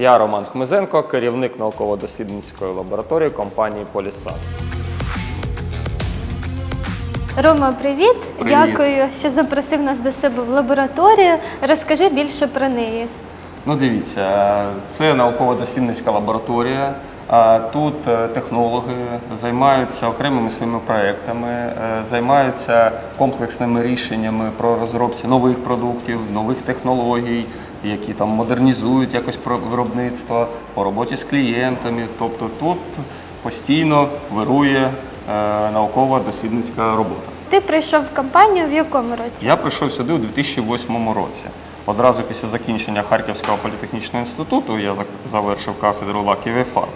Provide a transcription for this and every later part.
Я Роман Хмизенко, керівник науково-дослідницької лабораторії компанії Полісад. Рома, привіт. Привіт. Дякую, що запросив нас до себе в лабораторію. Розкажи більше про неї. Ну, дивіться, це науково-дослідницька лабораторія. Тут е, технологи займаються окремими своїми проектами, е, займаються комплексними рішеннями про розробці нових продуктів, нових технологій, які там модернізують якось виробництво по роботі з клієнтами. Тобто тут постійно вирує е, наукова-дослідницька робота. Ти прийшов в компанію в якому році? Я прийшов сюди у 2008 році. Одразу після закінчення Харківського політехнічного інституту я завершив кафедру лаків і фарб.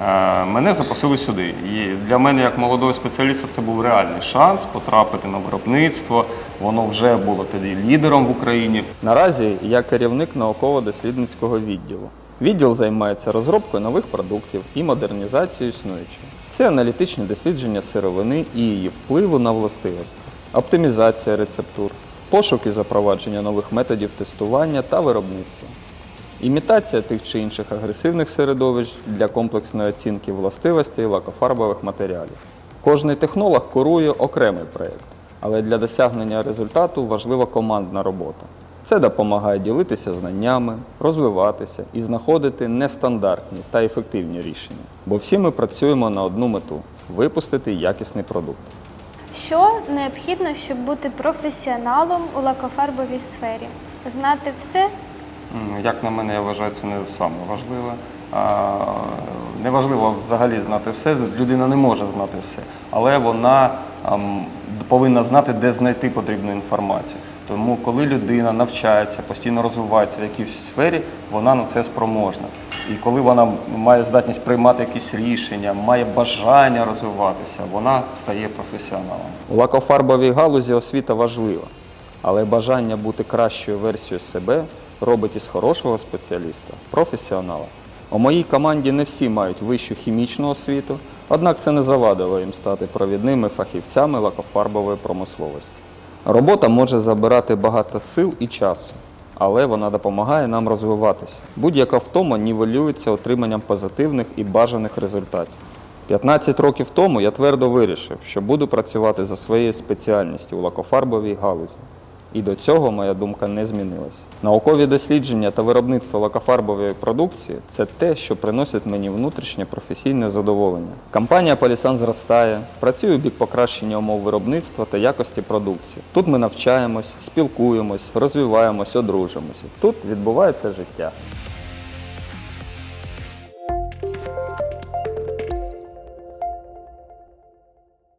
Е, Мене запросили сюди. І для мене, як молодого спеціаліста, це був реальний шанс потрапити на виробництво. Воно вже було тоді лідером в Україні. Наразі я керівник науково-дослідницького відділу. Відділ займається розробкою нових продуктів і модернізацією існуючих. Це аналітичне дослідження сировини і її впливу на властивості, оптимізація рецептур, пошук і запровадження нових методів тестування та виробництва. Імітація тих чи інших агресивних середовищ для комплексної оцінки властивостей лакофарбових матеріалів. Кожний технолог курує окремий проєкт, але для досягнення результату важлива командна робота. Це допомагає ділитися знаннями, розвиватися і знаходити нестандартні та ефективні рішення. Бо всі ми працюємо на одну мету випустити якісний продукт. Що необхідно, щоб бути професіоналом у лакофарбовій сфері? Знати все? Як на мене, я вважаю, це не саме важливе. Неважливо взагалі знати все. Людина не може знати все, але вона повинна знати, де знайти потрібну інформацію. Тому, коли людина навчається, постійно розвивається в якійсь сфері, вона на це спроможна. І коли вона має здатність приймати якісь рішення, має бажання розвиватися, вона стає професіоналом. У лакофарбовій галузі освіта важлива. Але бажання бути кращою версією себе робить із хорошого спеціаліста професіонала. У моїй команді не всі мають вищу хімічну освіту, однак це не завадило їм стати провідними фахівцями лакофарбової промисловості. Робота може забирати багато сил і часу, але вона допомагає нам розвиватися. Будь-яка втома нівелюється отриманням позитивних і бажаних результатів. 15 років тому я твердо вирішив, що буду працювати за своєю спеціальністю у лакофарбовій галузі. І до цього моя думка не змінилася. Наукові дослідження та виробництво лакофарбової продукції це те, що приносить мені внутрішнє професійне задоволення. Компанія Полісан зростає, працює у бік покращення умов виробництва та якості продукції. Тут ми навчаємось, спілкуємось, розвиваємось, одружимося. Тут відбувається життя.